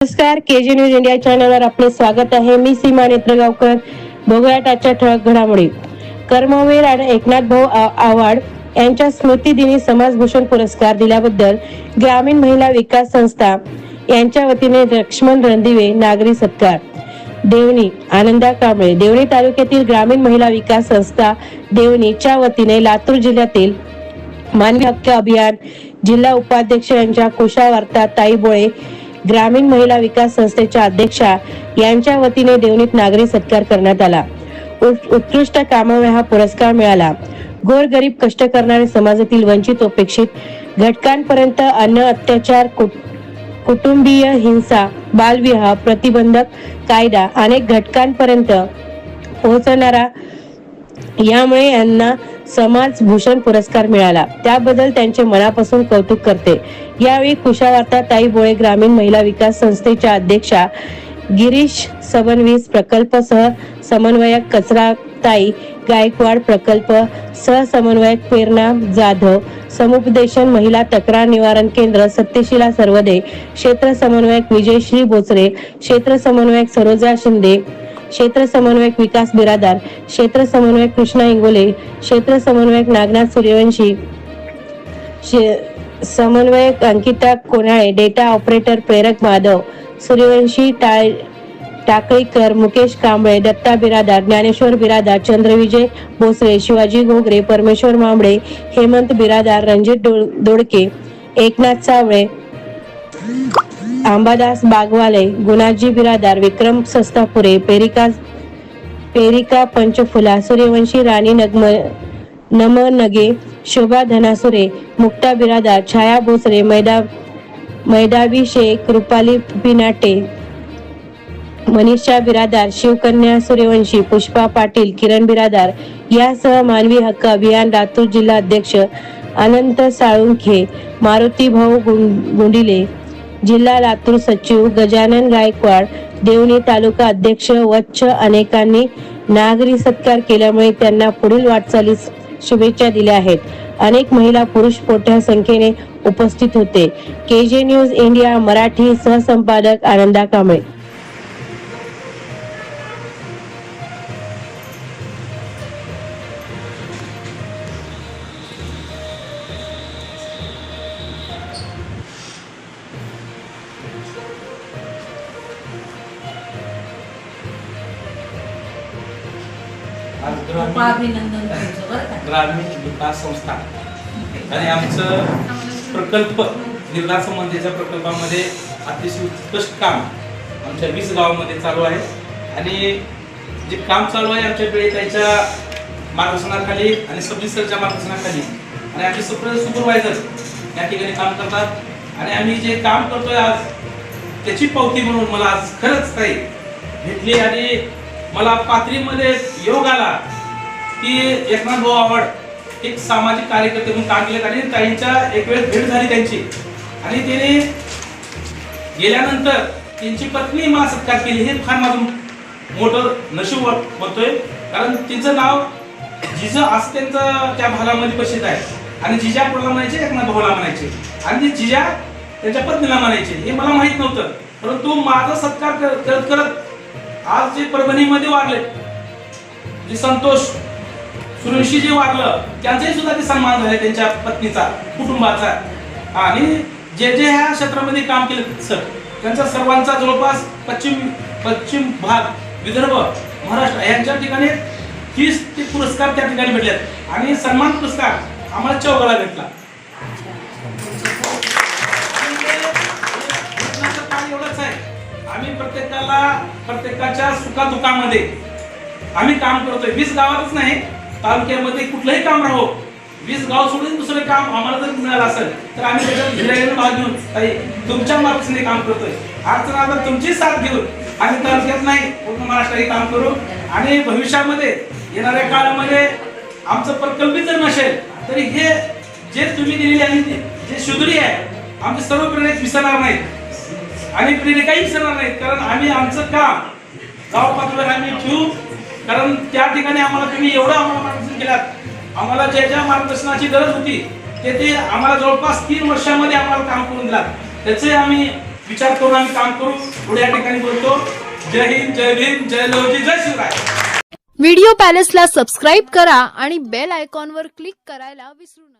नमस्कार के जी news India चॅनलवर आपले स्वागत आहे. मी सीमा नेत्रगावकर. बघूया आजच्या ठळक घडामोडी. कर्मवीर आणि एकनाथ भाऊ आव्हाड यांच्या स्मृतिदिनी समाजभूषण पुरस्कार दिल्याबद्दल ग्रामीण महिला विकास संस्था यांच्या वतीने लक्ष्मण रणदिवे नागरी सत्कार. देवणी आनंदा कांबळे देवणी तालुक्यातील ग्रामीण महिला विकास संस्था देवणीच्या वतीने लातूर जिल्ह्यातील मानवी हक्क अभियान जिल्हा उपाध्यक्ष यांच्या कुशावार्ता ताई बोळे ग्रामीण महिला विकास संस्थेच्या अध्यक्षा यांच्या वतीने देवणीत नागरी सत्कार करण्यात आला. उत्कृष्ट कामामुळे हा पुरस्कार मिळाला. गोरगरीब कष्ट करणारे समाजातील वंचित उपेक्षित घटकांपर्यंत अन्न अत्याचार कुट- कुटुंबीय हिंसा बालविवाह प्रतिबंधक कायदा अनेक घटकांपर्यंत पोहोचणारा यामुळे यांना समाज भूषण पुरस्कार मिळाला. त्याबद्दल त्यांचे मनापासून कौतुक करते. यावेळी कुशावार्ता ताई बोळे ग्रामीण महिला विकास संस्थेच्या अध्यक्षा गिरीश सबनवीस प्रकल्प सह समन्वयक कचरा ताई गायकवाड प्रकल्प सहसमन्वयक प्रेरणा जाधव समुपदेशन महिला तक्रार निवारण केंद्र सत्यशिला सर्वदे क्षेत्र समन्वयक विजयश्री बोचरे क्षेत्र समन्वयक सरोजा शिंदे क्षेत्र समन्वयक विकास बिरादार क्षेत्र समन्वयक कृष्णा इंगोले क्षेत्र समन्वयक नागनाथ सूर्यवंशी शे- समन्वयक अंकिता कोणाळे डेटा ऑपरेटर प्रेरक माधव सूर्यवंशी टाळ टाकळीकर मुकेश कांबळे दत्ता बिरादार ज्ञानेश्वर बिरादार चंद्रविजय भोसले शिवाजी घोगरे परमेश्वर मांबळे हेमंत बिरादार रणजित डोळ- दोडके एकनाथ सावळे. अंबादास बागवाले गुणाजी बिरादार विक्रम सस्तापुरे पेरिका पेरिका पंचफुला सूर्यवंशी राणी नगम नम नगे शोभा धनासुरे मुक्ता बिरादार छाया भोसरे मैदा मैदावी शेख रुपाली पिनाटे मनीषा बिरादार शिवकन्या सूर्यवंशी पुष्पा पाटील किरण बिरादार यासह मानवी हक्क अभियान लातूर जिल्हा अध्यक्ष अनंत साळुंखे मारुती भाऊ गुं- गुंडिले जिल्हा लातूर सचिव गजानन गायकवाड देवणी तालुका अध्यक्ष वच्छ अनेकांनी नागरी सत्कार केल्यामुळे त्यांना पुढील वाटचालीस शुभेच्छा दिल्या आहेत. अनेक महिला पुरुष मोठ्या संख्येने उपस्थित होते. K J news India Marathi सहसंपादक Ananda Kamble. खूप ग्रामीण अभिनंदन तुमचं बरं का? ग्रामीण विकास संस्था. आणि आमचं प्रकल्प निर्धार संबंधीच्या प्रकल्पामध्ये अतिशय उत्कृष्ट काम आमच्या वीस गावामध्ये चालू आहे. आणि जे काम चालू आहे आमच्या त्यांच्या मार्गदर्शनाखाली आणि सब मार्गदर्शनाखाली. आणि आमचे सुपर सुपरवायझर या ठिकाणी काम करतात. आणि आम्ही जे काम करतोय आज त्याची पावती म्हणून मला आज खरंच काही भेटली आणि मला पाथरीमध्ये योग आला. की एकनाथ भाऊ आवड एक सामाजिक कार्यकर्ते म्हणून काम केले आणि त्यांच्या एक वेळ भेट झाली त्यांची. आणि त्याने गेल्यानंतर त्यांची पत्नी मला सत्कार केली हे फार माझं मोठं नशीब होतोय म्हणतोय कारण तिचं नाव जिजं असं त्यांचं त्या भागामध्ये प्रसिद्ध आहे. आणि जिजा कोणाला म्हणायचे? एकनाथ भाऊला म्हणायचे. आणि ते जिजा त्यांच्या पत्नीला म्हणायचे. हे मला माहीत नव्हतं. परंतु माझा सत्कार करत करत आज जे परभणीमध्ये वाढले जे संतोष सुरवंशी जे वागलं त्यांचाही सुद्धा ते सन्मान झाले त्यांच्या पत्नीचा कुटुंबाचा. आणि जे जे ह्या क्षेत्रामध्ये काम केलं सर त्यांचा सर्वांचा जवळपास पश्चिम पश्चिम भाग विदर्भ महाराष्ट्र यांच्या ठिकाणी तीस ते पुरस्कार त्या ठिकाणी भेटलेत. आणि सन्मान पुरस्कार आम्हाला चौघाला भेटला. एवढंच आहे. आम्ही प्रत्येकाला प्रत्येकाच्या सुखादुखामध्ये आम्ही काम करतोय. वीस गावातच नाही तालुक्यामध्ये कुठलंही काम राहो. वीस गाव सोडून दुसरं काम आम्हाला जर मिळालं असेल तर आम्ही त्याच्यात धीराईने भाग घेऊन ताई, तुमच्या मार्गदर्शनाने काम करतोय. अडचण आता तुमची साथ घेऊन आम्ही तालुक्यात नाही पूर्ण महाराष्ट्रात काम करू. आणि भविष्यामध्ये येणाऱ्या काळामध्ये आमचं प्रकल्प जर नसेल तरी हे जे तुम्ही दिलेली आहे जे शुद्री आहे आमचे सर्व प्रेरणेत विसरणार नाहीत. आणि प्रेरिकाही विसरणार नाहीत कारण आम्ही आमचं काम गाव पातळीवर आम्ही ठेवू. कारण त्या ठिकाणी आम्हाला तुम्ही एवढं आम्हाला मार्गदर्शन केलात. आम्हाला ज्या ज्या मार्गदर्शनाची गरज होती ते ते आम्हाला जवळपास तीन वर्षामध्ये आम्हाला काम करून दिलात. त्याचे आम्ही विचार करून आम्ही काम करू. पुढे या ठिकाणी बोलतो. जय हिंद जय भीम जय लवजी जय शिवराय. व्हिडिओ पॅलेसला सबस्क्राईब करा आणि बेल आयकॉनवर क्लिक करायला विसरू नका.